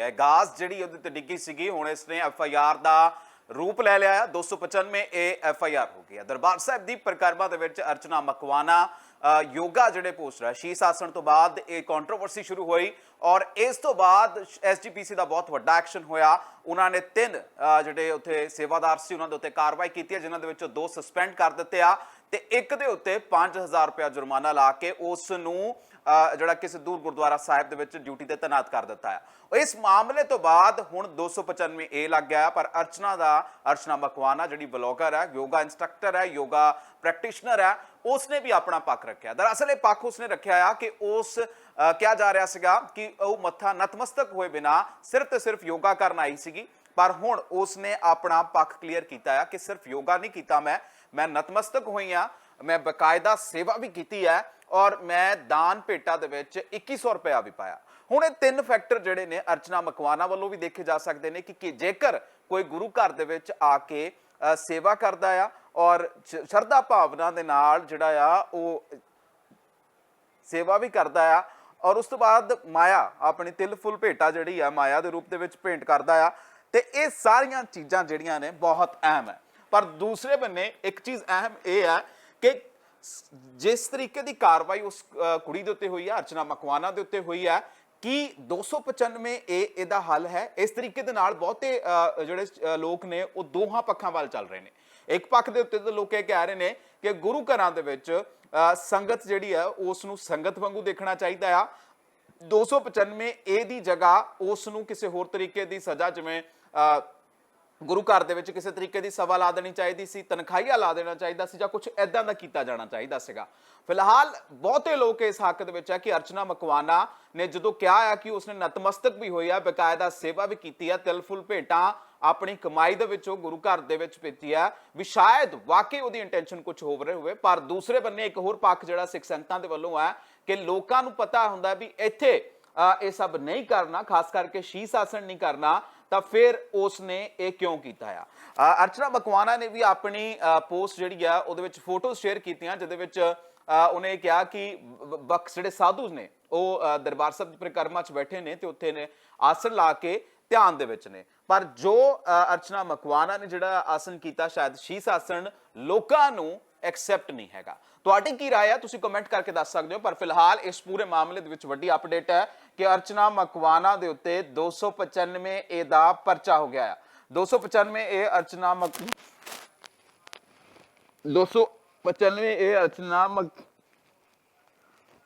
ਹੈ। ਗਾਜ਼ ਜਿਹੜੀ ਉਹਦੇ ਤੇ ਡਿੱਗੀ ਸੀਗੀ, ਹੁਣ ਇਸ ਨੇ ਐਫ ਆਈ ਆਰ ਦਾ ਰੂਪ ਲੈ ਲਿਆ 295 ਇਹ ਐਫ ਆਈ ਆਰ ਹੋ ਗਈ ਹੈ। ਦਰਬਾਰ ਸਾਹਿਬ ਦੀ ਪ੍ਰਕਰਮਾ ਦੇ ਵਿੱਚ ਅਰਚਨਾ ਮਕਵਾਨਾ ਯੋਗਾ ਜਿਹੜੇ ਪੋਸਟਰ ਹੈ ਸ਼ੀਸ਼ ਆਸਣ ਤੋਂ ਬਾਅਦ ਇਹ ਕੰਟਰੋਵਰਸੀ ਸ਼ੁਰੂ ਹੋਈ ਔਰ ਇਸ ਤੋਂ ਬਾਅਦ ਐਸਜੀਪੀਸੀ ਦਾ ਬਹੁਤ ਵੱਡਾ ਐਕਸ਼ਨ ਹੋਇਆ। ਉਹਨਾਂ ਨੇ ਤਿੰਨ ਜਿਹੜੇ ਉੱਥੇ ਸੇਵਾਦਾਰ ਸੀ, ਉਹਨਾਂ ਦੇ ਉੱਤੇ ਕਾਰਵਾਈ ਕੀਤੀ ਹੈ, ਜਿਨ੍ਹਾਂ ਦੇ ਵਿੱਚੋਂ ਦੋ ਸਸਪੈਂਡ ਕਰ ਦਿੱਤੇ ਆ ਤੇ ਇੱਕ ਦੇ ਉੱਤੇ 5000 ਰੁਪਇਆ ਜੁਰਮਾਨਾ ਲਾ ਕੇ ਉਸ ਨੂੰ ਜਿਹੜਾ ਕਿਸੇ ਦੂਰ ਗੁਰਦੁਆਰਾ ਸਾਹਿਬ ਦੇ ਵਿੱਚ ਡਿਊਟੀ ਤੇ ਤੈਨਾਤ ਕਰ ਦਿੱਤਾ ਹੈ। ਇਸ ਮਾਮਲੇ ਤੋਂ ਬਾਅਦ ਹੁਣ 295 ਏ ਲੱਗ ਗਿਆ ਪਰ ਅਰਚਨਾ ਦਾ, ਅਰਚਨਾ ਮਕਵਾਨਾ ਜਿਹੜੀ ਬਲੌਗਰ ਹੈ, ਯੋਗਾ ਇੰਸਟ੍ਰਕਟਰ ਹੈ, ਯੋਗਾ ਪ੍ਰੈਕਟੀਸ਼ਨਰ ਹੈ, ਉਸਨੇ ਵੀ ਆਪਣਾ ਪੱਖ ਰੱਖਿਆ। ਦਰਅਸਲ ਇਹ ਪੱਖ ਉਸਨੇ ਰੱਖਿਆ ਆ ਕਿ ਉਸ ਕਿਹਾ ਜਾ ਰਿਹਾ ਸੀਗਾ ਕਿ ਉਹ ਮੱਥਾ ਨਤਮਸਤਕ ਹੋਏ ਬਿਨਾ ਸਿਰਫ ਤੇ ਸਿਰਫ ਯੋਗਾ ਕਰਨ ਆਈ ਸੀਗੀ, ਪਰ ਹੁਣ ਉਸਨੇ ਆਪਣਾ ਪੱਖ ਕਲੀਅਰ ਕੀਤਾ ਆ ਕਿ ਸਿਰਫ ਯੋਗਾ ਨਹੀਂ ਕੀਤਾ ਮੈਂ ਮੈਂ ਨਤਮਸਤਕ ਹੋਈ ਆ, ਮੈਂ ਬਕਾਇਦਾ ਸੇਵਾ ਵੀ ਕੀਤੀ ਹੈ ਔਰ ਮੈਂ ਦਾਨ ਭੇਟਾ ਦੇ ਵਿੱਚ 2100 ਰੁਪਇਆ ਵੀ ਪਾਇਆ। ਹੁਣ ਇਹ ਤਿੰਨ ਫੈਕਟਰ ਜਿਹੜੇ ਨੇ ਅਰਚਨਾ ਮਕਵਾਨਾ ਵੱਲੋਂ ਵੀ ਦੇਖੇ ਜਾ ਸਕਦੇ ਨੇ ਕਿ ਕਿ ਜੇਕਰ ਕੋਈ ਗੁਰੂ ਘਰ ਦੇ ਵਿੱਚ ਆ ਕੇ ਸੇਵਾ ਕਰਦਾ ਆ ਔਰ ਸ਼- ਸ਼ਰਧਾ ਭਾਵਨਾ ਦੇ ਨਾਲ ਜਿਹੜਾ ਆ ਉਹ ਸੇਵਾ ਵੀ ਕਰਦਾ ਆ ਔਰ ਉਸ ਤੋਂ ਬਾਅਦ ਮਾਇਆ, ਆਪਣੀ ਤਿਲ ਫੁੱਲ ਭੇਟਾ ਜਿਹੜੀ ਆ ਮਾਇਆ ਦੇ ਰੂਪ ਦੇ ਵਿੱਚ ਭੇਂਟ ਕਰਦਾ ਆ, ਤੇ ਇਹ ਸਾਰੀਆਂ ਚੀਜ਼ਾਂ ਜਿਹੜੀਆਂ ਨੇ ਬਹੁਤ ਅਹਿਮ ਹੈ। ਪਰ ਦੂਸਰੇ ਬੰਨੇ ਇੱਕ ਚੀਜ਼ ਅਹਿਮ ਇਹ ਹੈ ਕਿ ਜਿਸ ਤਰੀਕੇ ਦੀ ਕਾਰਵਾਈ ਉਸ ਕੁੜੀ ਦੇ ਉੱਤੇ ਹੋਈ ਹੈ ਅਰਚਨਾ ਮਕਵਾਨਾ ਦੇ ਉੱਤੇ ਹੋਈ ਹੈ ਕਿ 295 ਇਹ ਇਹਦਾ ਹੱਲ ਹੈ? ਇਸ ਤਰੀਕੇ ਦੇ ਨਾਲ ਬਹੁਤੇ ਜਿਹੜੇ ਲੋਕ ਨੇ ਉਹ ਦੋਹਾਂ ਪੱਖਾਂ ਵੱਲ ਚੱਲ ਰਹੇ ਨੇ। ਇੱਕ ਪੱਖ ਦੇ ਉੱਤੇ ਤਾਂ ਲੋਕ ਇਹ ਕਹਿ ਰਹੇ ਨੇ ਕਿ ਗੁਰੂ ਘਰਾਂ ਦੇ ਵਿੱਚ ਅ, ਸੰਗਤ ਜਿਹੜੀ ਹੈ ਉਸ ਨੂੰ ਸੰਗਤ ਵਾਂਗੂ ਦੇਖਣਾ ਚਾਹੀਦਾ ਆ। 295 ਏ ਦੀ ਜਗ੍ਹਾ ਉਸ ਨੂੰ ਕਿਸੇ ਹੋਰ ਤਰੀਕੇ ਦੀ ਸਜ਼ਾ ਜਿਵੇਂ ਅ, ਗੁਰੂ ਘਰ ਦੇ ਵਿੱਚ ਕਿਸੇ ਤਰੀਕੇ ਦੀ ਸਵਾ ਲਾ ਦੇਣੀ ਚਾਹੀਦੀ ਸੀ ਤਨਖਾਹੀਆ ਲਾ ਦੇਣਾ ਚਾਹੀਦਾ ਸੀ ਜਾਂ ਕੁਝ ਐਦਾਂ ਦਾ ਕੀਤਾ ਜਾਣਾ ਚਾਹੀਦਾ ਸੀਗਾ। ਫਿਲਹਾਲ ਬਹੁਤੇ ਲੋਕ ਇਸ ਹੱਕ ਦੇ ਵਿੱਚ ਹੈ ਕਿ ਅਰਚਨਾ ਮਕਵਾਨਾ ਨੇ ਜਦੋਂ ਕਿਹਾ ਆ ਕਿ ਉਸਨੇ ਨਤਮਸਤਕ ਵੀ ਹੋਈ ਆ ਬਕਾਇਦਾ ਸੇਵਾ ਵੀ ਕੀਤੀ ਆ ਤਿਲ ਭੇਟਾਂ ਆਪਣੀ ਕਮਾਈ ਦੇ ਵਿੱਚੋਂ ਗੁਰੂ ਘਰ ਦੇ ਵਿੱਚ ਭੇਜੀ ਆ ਵੀ ਸ਼ਾਇਦ ਵਾਕਈ ਉਹਦੀ ਇੰਟੈਂਸ਼ਨ ਕੁਝ ਹੋ ਰਿਹਾ ਹੋਵੇ। ਪਰ ਦੂਸਰੇ ਬੰਨੇ ਇੱਕ ਹੋਰ ਪੱਖ ਜਿਹੜਾ ਸਿੱਖ ਸੰਗਤਾਂ ਦੇ ਵੱਲੋਂ ਹੈ ਕਿ ਲੋਕਾਂ ਨੂੰ ਪਤਾ ਹੁੰਦਾ ਵੀ ਇੱਥੇ ਅ, ਇਹ ਸਭ ਨਹੀਂ ਕਰਨਾ ਖਾਸ ਕਰਕੇ ਸ਼ੀਸ਼ ਆਸਣ ਨਹੀਂ ਕਰਨਾ। ਤਾਂ ਫਿਰ ਉਸ ਨੇ ਇਹ ਕਿਉਂ ਕੀਤਾ ਆ? ਅਰਚਨਾ ਬਕਵਾਨਾ ਨੇ ਵੀ ਆਪਣੀ ਪੋਸਟ ਜਿਹੜੀ ਆ, ਉਹਦੇ ਵਿੱਚ ਫੋਟੋਜ਼ ਸ਼ੇਅਰ ਕੀਤੀਆਂ, ਜਿਹਦੇ ਵਿੱਚ ਉਹਨੇ ਕਿਹਾ ਕਿ ਬ- ਬਖਸ਼ ਜਿਹੜੇ ਸਾਧੂ ਨੇ, ਉਹ ਦਰਬਾਰ ਸਾਹਿਬ ਦੀ ਪ੍ਰਕਰਮਾ 'ਚ ਬੈਠੇ ਨੇ ਤੇ ਉੱਥੇ ਨੇ ਆਸਣ ਲਾ ਕੇ ਧਿਆਨ ਦੇ ਵਿੱਚ ਨੇ। ਪਰ ਜੋ ਅਰਚਨਾ ਮਕਵਾਨਾ ਨੇ ਜਿਹੜਾ ਆਸਣ ਕੀਤਾ, ਸ਼ਾਇਦ ਸ਼ੀਸ਼ ਆਸਣ ਲੋਕਾਂ ਨੂੰ ਐਕਸੈਪਟ ਨਹੀਂ ਹੈਗਾ ਤੁਹਾਡੀ ਕੀ رائے ਹੈ ਤੁਸੀਂ ਕਮੈਂਟ ਕਰਕੇ ਦੱਸ ਸਕਦੇ ਹੋ ਪਰ ਫਿਲਹਾਲ ਇਸ ਪੂਰੇ ਮਾਮਲੇ ਦੇ ਵਿੱਚ ਵੱਡੀ ਅਪਡੇਟ ਹੈ ਕਿ ਅਰਚਨਾ ਮਕਵਾਨਾ ਦੇ ਉੱਤੇ 295 ਏ ਦਾ ਪਰਚਾ ਹੋ ਗਿਆ ਹੈ 295 ਏ ਅਰਚਨਾ ਮਕ 295 ਏ ਅਰਚਨਾ ਮਕ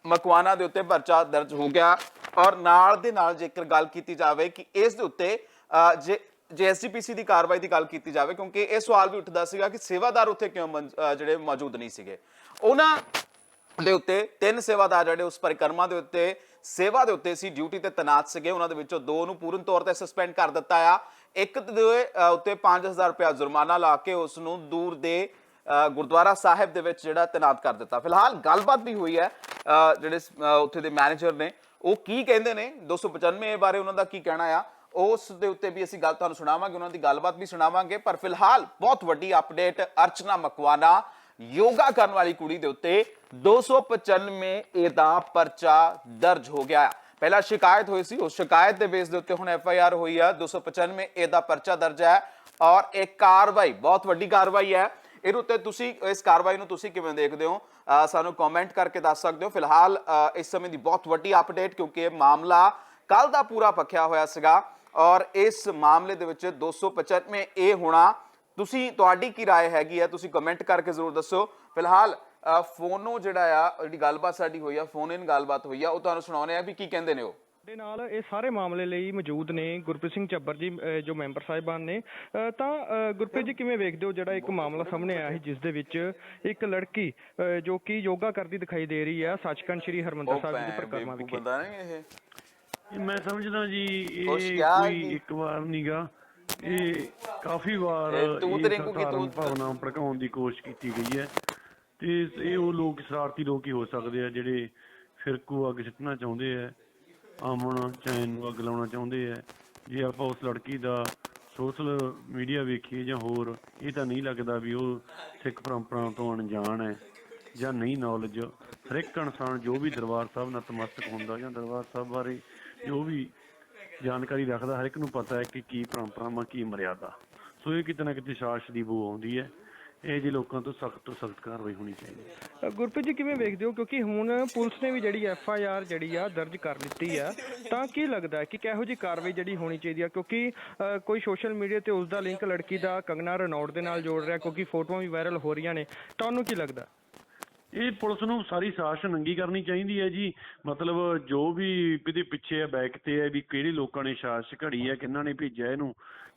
ਮਕਵਾਨਾ ਦੇ ਉੱਤੇ ਪਰਚਾ ਦਰਜ ਹੋ ਗਿਆ ਔਰ ਨਾਲ ਦੇ ਨਾਲ ਜੇਕਰ ਗੱਲ ਕੀਤੀ ਜਾਵੇ ਕਿ ਇਸ ਦੇ ਉੱਤੇ ਅ, ਜੇ ਜੇ ਐਸਜੀਪੀਸੀ ਦੀ ਕਾਰਵਾਈ ਦੀ ਗੱਲ ਕੀਤੀ ਜਾਵੇ ਕਿਉਂਕਿ ਇਹ ਸਵਾਲ ਵੀ ਉੱਠਦਾ ਸੀਗਾ ਕਿ ਸੇਵਾਦਾਰ ਉੱਥੇ ਕਿਉਂ ਮੌਜ- ਜਿਹੜੇ ਮੌਜੂਦ ਨਹੀਂ ਸੀਗੇ। ਉਹਨਾਂ ਦੇ ਉੱਤੇ ਤਿੰਨ ਸੇਵਾਦਾਰ ਜਿਹੜੇ ਉਸ ਪਰਿਕਰਮਾ ਦੇ ਉੱਤੇ ਸੇਵਾ ਦੇ ਉੱਤੇ ਸੀ ਡਿਊਟੀ ਤੇ ਤੈਨਾਤ ਸੀਗੇ। ਉਹਨਾਂ ਦੇ ਵਿੱਚੋਂ ਦੋ ਨੂੰ ਪੂਰਨ ਤੌਰ ਤੇ ਸਸਪੈਂਡ ਕਰ ਦਿੱਤਾ ਆ। ਇੱਕ ਦੇ ਅ, ਉੱਤੇ 5000 ਰੁਪਇਆ ਜੁਰਮਾਨਾ ਲਾ ਕੇ ਉਸ ਨੂੰ ਦੂਰ ਦੇ ਗੁਰਦੁਆਰਾ ਸਾਹਿਬ ਦੇ ਵਿੱਚ ਜਿਹੜਾ ਤੈਨਾਤ ਕਰ ਦਿੱਤਾ। ਫਿਲਹਾਲ ਗੱਲਬਾਤ ਵੀ ਹੋਈ ਹੈ ਜਿਹੜੇ ਉੱਥੇ ਦੇ ਮੈਨੇਜਰ ਨੇ। ਉਹ ਕੀ ਕਹਿੰਦੇ ਨੇ? 295 ਬਾਰੇ ਉਹਨਾਂ ਦਾ ਕੀ ਕਹਿਣਾ ਆ? ਉਸ ਦੇ ਉੱਤੇ ਵੀ ਅਸੀਂ ਗੱਲ ਤੁਹਾਨੂੰ ਸੁਣਾਵਾਂਗੇ, ਉਹਨਾਂ ਦੀ ਗੱਲਬਾਤ ਵੀ ਸੁਣਾਵਾਂਗੇ। ਪਰ ਫਿਲਹਾਲ ਬਹੁਤ ਵੱਡੀ ਅਪਡੇਟ ਅਰਚਨਾ ਮਕਵਾਨਾ ਯੋਗਾ ਕਰਨ ਵਾਲੀ ਕੁੜੀ ਦੇ ਉੱਤੇ। 295 ਏ ਦਾ ਪਰਚਾ ਦਰਜ ਹੋ ਗਿਆ। ਪਹਿਲਾਂ ਸ਼ਿਕਾਇਤ ਹੋਈ ਸੀ, ਉਸ ਸ਼ਿਕਾਇਤ ਦੇ ਬੇਸ ਦੇ ਉੱਤੇ ਹੁਣ ਐਫ ਆਈ ਆਰ ਹੋਈ ਹੈ। 295 ਏ ਦਾ ਪਰਚਾ ਦਰਜ ਹੈ ਔਰ ਇਹ ਕਾਰਵਾਈ, ਬਹੁਤ ਵੱਡੀ ਕਾਰਵਾਈ ਹੈ। ਇਹਦੇ ਉੱਤੇ ਤੁਸੀਂ, ਇਸ ਕਾਰਵਾਈ ਨੂੰ ਤੁਸੀਂ ਕਿਵੇਂ ਦੇਖਦੇ ਹੋ? ਸਾਨੂੰ ਕਮੈਂਟ ਕਰਕੇ ਦੱਸ ਸਕਦੇ ਹੋ। ਫਿਲਹਾਲ ਇਸ ਸਮੇਂ ਦੀ ਬਹੁਤ ਵੱਡੀ ਅਪਡੇਟ ਕਿਉਂਕਿ ਇਹ ਮਾਮਲਾ ਕੱਲ ਦਾ ਪੂਰਾ ਪੱਖਿਆ ਹੋਇਆ ਸੀਗਾ। ਔਰ ਇਸ ਮਾਮਲੇ ਦੇ ਵਿੱਚ 295 ਏ ਹੋਣਾ ਤੁਸੀਂ ਤੁਹਾਡੀ ਕੀ رائے ਹੈਗੀ ਹੈ ਤੁਸੀਂ ਕਮੈਂਟ ਕਰਕੇ ਜ਼ਰੂਰ ਦੱਸੋ ਫਿਲਹਾਲ ਅਹ ਫੋਨੋ ਜਿਹੜਾ ਆ ਜਿਹੜੀ ਗੱਲਬਾਤ ਸਾਡੀ ਹੋਈ ਆ ਫੋਨ ਇਨ ਗੱਲਬਾਤ ਹੋਈ ਆ ਉਹ ਤੁਹਾਨੂੰ ਸੁਣਾਉਣੇ ਆ ਵੀ ਕੀ ਕਹਿੰਦੇ ਨੇ ਉਹ ਦੇ ਨਾਲ ਇਹ ਸਾਰੇ ਮਾਮਲੇ ਲਈ ਮੌਜੂਦ ਨੇ ਗੁਰਪ੍ਰੀਤ ਸਿੰਘ ਚੱਬਰ ਜੀ ਅਹ ਜੋ ਮੈਂਬਰ ਸਾਹਿਬਾਨ ਨੇ ਅਹ ਤਾਂ ਅਹ ਗੁਰਪ੍ਰੀਤ ਜੀ ਕਿਵੇਂ ਵੇਖਦੇ ਹੋ ਜਿਹੜਾ ਇੱਕ ਮਾਮਲਾ ਸਾਹਮਣੇ ਆਇਆ ਸੀ ਜਿਸ ਦੇ ਵਿੱਚ ਇੱਕ ਲੜਕੀ ਅਹ ਜੋ ਕਿ ਯੋਗਾ ਕਰਦੀ ਦਿਖਾਈ ਦੇ ਰਹੀ ਹੈ ਸੱਚਖੰਡ ਸ੍ਰੀ ਹਰਮੰਦਰ ਸਾਹਿਬ ਜੀ ਦੀ ਪ੍ਰਕਰਮਾ ਵਿਖੇ ਬੰਦਾ ਨਹੀਂ ਇਹ ਇਹ ਮੈਂ ਸਮਝਦਾ ਜੀ ਇਹ ਕੋਈ? ਇੱਕ ਵਾਰ ਨਹੀਂਗਾ ਇਹ ਕਾਫੀ ਵਾਰ ਤੂੰ ਤੇ ਰਿੰਕੂ ਕੀ ਤੂੰ- ਭਾਵਨਾ ਭੜਕਾਉਣ ਦੀ ਕੋਸ਼ਿਸ਼ ਕੀਤੀ ਗਈ ਹੈ। ਤੇ ਇਹ ਉਹ ਲੋਕ ਸ਼ਰਾਰਤੀ ਲੋਕ ਹੀ ਹੋ ਸਕਦੇ ਆ ਜਿਹੜੇ ਫਿਰਕੂ ਅੱਗ ਸਿੱਟਣਾ ਚਾਹੁੰਦੇ ਆ ਆਮਣ ਚੈਨ ਨੂੰ ਅੱਗ ਲਾਉਣਾ ਚਾਹੁੰਦੇ ਆ। ਜੇ ਆਪਾਂ ਉਸ ਲੜਕੀ ਦਾ ਸੋਸ਼ਲ ਮੀਡੀਆ ਵੇਖੀਏ ਜਾਂ ਹੋਰ ਇਹ ਤਾਂ ਨਹੀਂ ਲੱਗਦਾ ਵੀ ਉਹ ਸਿੱਖ ਪਰੰਪਰਾ ਤੋਂ ਅਣਜਾਣ ਹੈ ਜਾਂ ਨਹੀਂ ਨੌਲੇਜ ਹਰ ਇੱਕ ਇਨਸਾਨ ਜੋ ਵੀ ਦਰਬਾਰ ਸਾਹਿਬ ਨਤਮਸਤਕ ਹੁੰਦਾ ਜਾਂ ਦਰਬਾਰ ਸਾਹਿਬ ਬਾਰੇ ਜੋ ਵੀ ਜਾਣਕਾਰੀ ਰੱਖਦਾ ਹਰ ਇੱਕ ਨੂੰ ਪਤਾ ਹੈ ਕਿ ਕੀ ਪਰੰਪਰਾਵਾਂ ਕੀ ਮਰਿਆਦਾ। ਸੋ ਇਹ ਕਿਤੇ ਨਾ ਕਿਤੇ ਸ਼ਾਸਨ ਦੀ ਬੂ ਆਉਂਦੀ ਹੈ। ਇਹ ਜੇ ਲੋਕਾਂ ਤੋਂ ਸਖਤ ਤੋਂ ਸਖਤ ਕਾਰਵਾਈ ਹੋਣੀ ਚਾਹੀਦੀ ਹੈ। ਗੁਰਪ੍ਰੀਤ ਜੀ ਕਿਵੇਂ ਵੇਖਦੇ ਹੋ? ਕਿਉਂਕਿ ਹੁਣ ਪੁਲਿਸ ਨੇ ਵੀ ਜਿਹੜੀ ਐਫ ਆਈ ਆਰ ਜਿਹੜੀ ਆ ਦਰਜ ਕਰ ਲਿੱਤੀ ਆ ਤਾਂ ਕੀ ਲੱਗਦਾ ਹੈ ਕਿ ਕਿਹੋ ਜੀ ਕਾਰਵਾਈ ਜਿਹੜੀ ਹੋਣੀ ਚਾਹੀਦੀ ਆ? ਕਿਉਂਕਿ ਅ, ਕੋਈ ਸੋਸ਼ਲ ਮੀਡੀਆ ਤੇ ਉਸ ਦਾ ਲਿੰਕ ਲੜਕੀ ਦਾ ਕੰਗਨਾ ਰਣੌੜ ਦੇ ਨਾਲ ਜੋੜ ਰਿਹਾ ਕਿਉਂਕਿ ਫੋਟੋਆਂ ਵੀ ਵਾਇਰਲ ਹੋ ਰਹੀਆਂ ਨੇ। ਤੁਹਾਨੂੰ ਕੀ ਲੱਗਦਾ? ਇਹ ਪੁਲਿਸ ਨੂੰ ਸਾਰੀ ਸਾਸ਼ ਨੰਗੀ ਕਰਨੀ ਚਾਹੀਦੀ ਹੈ ਜੀ। ਮਤਲਬ ਜੋ ਵੀ ਇਹਦੇ ਪਿੱਛੇ ਹੈ ਬੈਕ ਤੇ ਹੈ ਵੀ ਕਿਹੜੇ ਲੋਕਾਂ ਨੇ ਸਾਸ਼ ਘੜੀ ਹੈ ਕਿਹਨਾਂ ਨੇ ਭੇਜਿਆ ਇਹਨੂੰ,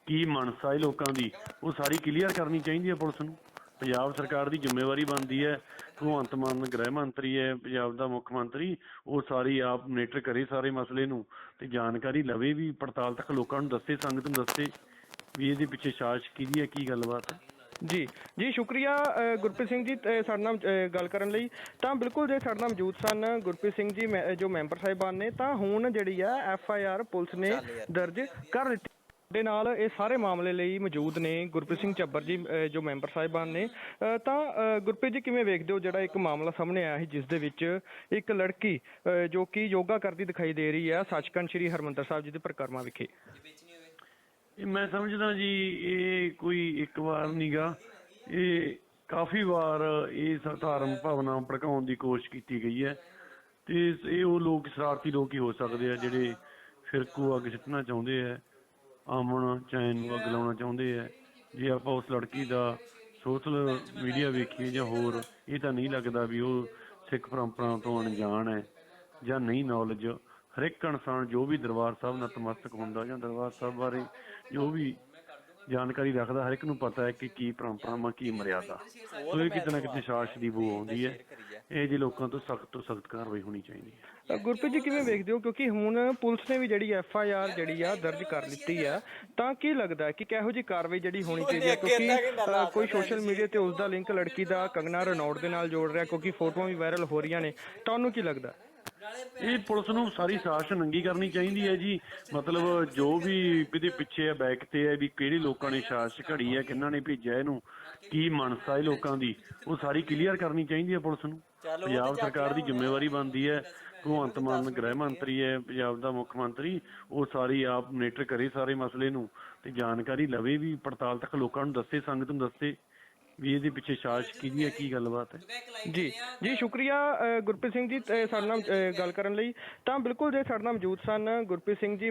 ਕੀ ਮਨਸਾ ਹੈ ਲੋਕਾਂ ਦੀ, ਉਹ ਸਾਰੀ ਕਲੀਅਰ ਕਰਨੀ ਚਾਹੀਦੀ ਹੈ ਪੁਲਿਸ ਨੂੰ। ਪੰਜਾਬ ਸਰਕਾਰ ਦੀ ਜ਼ਿੰਮੇਵਾਰੀ ਬਣਦੀ ਹੈ, ਭਗਵੰਤ ਮਾਨ ਗ੍ਰਹਿ ਮੰਤਰੀ ਹੈ, ਪੰਜਾਬ ਦਾ ਮੁੱਖ ਮੰਤਰੀ, ਉਹ ਸਾਰੀ ਆਪ ਮੋਨੀਟਰ ਕਰੇ ਸਾਰੇ ਮਸਲੇ ਨੂੰ ਤੇ ਜਾਣਕਾਰੀ ਲਵੇ ਵੀ ਪੜਤਾਲ ਤੱਕ ਲੋਕਾਂ ਨੂੰ ਦੱਸੇ, ਸੰਗਤ ਨੂੰ ਦੱਸੇ ਵੀ ਇਹਦੇ ਪਿੱਛੇ ਸਾਜ਼ਿਸ਼ ਕਿਹਦੀ ਹੈ, ਕੀ ਗੱਲਬਾਤ ਹੈ। ਜੀ। ਜੀ ਸ਼ੁਕਰੀਆ ਅ, ਗੁਰਪ੍ਰੀਤ ਸਿੰਘ ਜੀ ਤੇ ਸਾਡੇ ਨਾਲ ਅ, ਗੱਲ ਕਰਨ ਲਈ। ਤਾਂ ਬਿਲਕੁਲ ਜੇ ਸਾਡੇ ਨਾਲ ਮੌਜੂਦ ਸਨ ਗੁਰਪ੍ਰੀਤ ਸਿੰਘ ਜੀ ਮੈਂ- ਜੋ ਮੈਂਬਰ ਸਾਹਿਬਾਨ ਨੇ ਤਾਂ ਹੁਣ ਜਿਹੜੀ ਆ ਐਫ ਆਈ ਆਰ ਪੁਲਿਸ ਨੇ ਦਰਜ ਕਰ ਦਿੱਤੀ। ਦੇ ਨਾਲ ਇਹ ਸਾਰੇ ਮਾਮਲੇ ਲਈ ਮੌਜੂਦ ਨੇ ਗੁਰਪ੍ਰੀਤ ਸਿੰਘ ਚੱਬਰ ਜੀ ਅ, ਜੋ ਮੈਂਬਰ ਸਾਹਿਬਾਨ ਨੇ। ਅ, ਤਾਂ ਅ, ਗੁਰਪ੍ਰੀਤ ਜੀ ਕਿਵੇਂ ਵੇਖਦੇ ਹੋ ਜਿਹੜਾ ਇੱਕ ਮਾਮਲਾ ਸਾਹਮਣੇ ਆਇਆ ਸੀ ਜਿਸ ਦੇ ਵਿੱਚ ਇੱਕ ਲੜਕੀ ਅ, ਜੋ ਕਿ ਯੋਗਾ ਕਰਦੀ ਦਿਖਾਈ ਦੇ ਰਹੀ ਹੈ ਸੱਚਖੰਡ ਸ੍ਰੀ ਹਰਮੰਦਰ ਸਾਹਿਬ ਜੀ ਦੇ ਪ੍ਰਕਰਮਾ ਵਿਖੇ? ਇਹ ਮੈਂ ਸਮਝਦਾ ਜੀ, ਇਹ ਕੋਈ ਇੱਕ ਵਾਰ ਨਹੀਂਗਾ ਇਹ ਕਾਫੀ ਵਾਰ ਇਹ ਸ- ਭਾਵਨਾ ਭੜਕਾਉਣ ਦੀ ਕੋਸ਼ਿਸ਼ ਕੀਤੀ ਗਈ ਹੈ। ਤੇ ਇਹ ਉਹ ਲੋਕ, ਸ਼ਰਾਰਤੀ ਲੋਕ ਹੀ ਹੋ ਸਕਦੇ ਆ, ਜਿਹੜੇ ਫਿਰਕੂ ਅੱਗ ਸਿੱਟਣਾ ਚਾਹੁੰਦੇ ਆ ਅਮਨ ਚੈਨ ਨੂੰ ਅੱਗ ਲਾਉਣਾ ਚਾਹੁੰਦੇ ਆ। ਜੇ ਆਪਾਂ ਉਸ ਲੜਕੀ ਦਾ ਸੋਸ਼ਲ ਮੀਡੀਆ ਵੇਖੀਏ ਜਾਂ ਹੋਰ, ਇਹ ਤਾਂ ਨਹੀਂ ਲੱਗਦਾ ਵੀ ਉਹ ਸਿੱਖ ਪਰੰਪਰਾ ਤੋਂ ਅਣਜਾਣ ਹੈ ਜਾਂ ਨਹੀਂ ਨੌਲੇਜ ਹਰ ਇੱਕ ਇਨਸਾਨ ਜੋ ਵੀ ਦਰਬਾਰ ਸਾਹਿਬ ਨਤਮਸਤਕ ਹੁੰਦਾ ਜਾਂ ਦਰਬਾਰ ਸਾਹਿਬ ਬਾਰੇ ਜੋ ਵੀ ਜਾਣਕਾਰੀ ਰੱਖਦਾ ਹਰ ਇੱਕ ਨੂੰ ਪਤਾ ਹੈ ਕਿ ਕੀ ਪਰੰਪਰਾਵਾਂ ਕੀ ਮਰਿਆਦਾ। ਸੋ ਇਹ ਕਿਤੇ ਨਾ ਕਿਤੇ ਸ਼ਾਸਨ ਦੀ ਬੂ ਆਉਂਦੀ ਹੈ। ਇਹ ਜੇ ਲੋਕਾਂ ਤੋਂ ਸਖਤ ਤੋਂ ਸਖਤ ਕਾਰਵਾਈ ਹੋਣੀ ਚਾਹੀਦੀ ਹੈ। ਗੁਰਪ੍ਰੀਤ ਜੀ ਕਿਵੇਂ ਵੇਖਦੇ ਹੋ? ਕਿਉਂਕਿ ਹੁਣ ਪੁਲਿਸ ਨੇ ਵੀ ਜਿਹੜੀ ਐਫ ਆਈ ਆਰ ਜਿਹੜੀ ਆ ਦਰਜ ਕਰ ਲਿੱਤੀ ਆ ਤਾਂ ਕੀ ਲੱਗਦਾ ਹੈ ਕਿ ਕਿਹੋ ਜੀ ਕਾਰਵਾਈ ਜਿਹੜੀ ਹੋਣੀ ਚਾਹੀਦੀ ਹੈ? ਕਿਉਂਕਿ ਕੋਈ ਸੋਸ਼ਲ ਮੀਡੀਆ ਤੇ ਉਸ ਦਾ ਲਿੰਕ ਲੜਕੀ ਦਾ ਕੰਗਨਾ ਰਣੌੜ ਦੇ ਨਾਲ ਜੋੜ ਰਿਹਾ ਕਿਉਂਕਿ ਫੋਟੋਆਂ ਵੀ ਵਾਇਰਲ ਹੋ ਰਹੀਆਂ ਨੇ। ਤੁਹਾਨੂੰ ਕੀ ਲੱਗਦਾ? ਇਹ ਪੁਲਿਸ ਨੂੰ ਸਾਰੀ ਸਾਜ਼ਿਸ਼ ਨੰਗੀ ਕਰਨੀ ਚਾਹੀਦੀ ਹੈ ਜੀ। ਮਤਲਬ ਜੋ ਵੀ ਇਹਦੇ ਪਿੱਛੇ ਹੈ ਬੈਕ ਤੇ ਹੈ ਵੀ ਕਿਹੜੇ ਲੋਕਾਂ ਨੇ ਸਾਜ਼ਿਸ਼ ਘੜੀ ਹੈ ਕਿਹਨਾਂ ਨੇ ਭੇਜਿਆ ਇਹਨੂੰ ਕੀ ਮਨਸਾ ਹੈ ਲੋਕਾਂ ਦੀ? ਉਹ ਸਾਰੀ ਕਲੀਅਰ ਕਰਨੀ ਚਾਹੀਦੀ ਹੈ ਪੁਲਿਸ ਨੂੰ। ਪੰਜਾਬ ਸਰਕਾਰ ਦੀ ਜ਼ਿੰਮੇਵਾਰੀ ਬਣਦੀ ਹੈ। ਭਗਵੰਤ ਮਾਨ ਗ੍ਰਹਿ ਮੰਤਰੀ ਹੈ ਪੰਜਾਬ ਦਾ ਮੁੱਖ ਮੰਤਰੀ ਉਹ ਸਾਰੀ ਆਪ ਮੋਨੀਟਰ ਕਰੇ ਸਾਰੇ ਮਸਲੇ ਨੂੰ ਤੇ ਜਾਣਕਾਰੀ ਲਵੇ ਵੀ ਪੜਤਾਲ ਤੱਕ ਲੋਕਾਂ ਨੂੰ ਦੱਸੇ ਸੰਗਤ ਨੂੰ ਦੱਸੇ। ਵੀ ਇਹਦੇ ਪਿੱਛੇ ਸਾਜ਼ਿਸ਼ ਕਿਹਦੀ ਹੈ ਕੀ ਗੱਲਬਾਤ ਹੈ? ਜੀ। ਜੀ ਸ਼ੁਕਰੀਆ ਗੁਰਪ੍ਰੀਤ ਸਿੰਘ ਜੀ ਸਾਡੇ ਨਾਲ ਗੱਲ ਕਰਨ ਲਈ। ਤਾਂ ਬਿਲਕੁਲ ਜੇ ਸਾਡੇ ਨਾਲ ਮੌਜੂਦ ਸਨ ਗੁਰਪ੍ਰੀਤ ਸਿੰਘ ਜੀ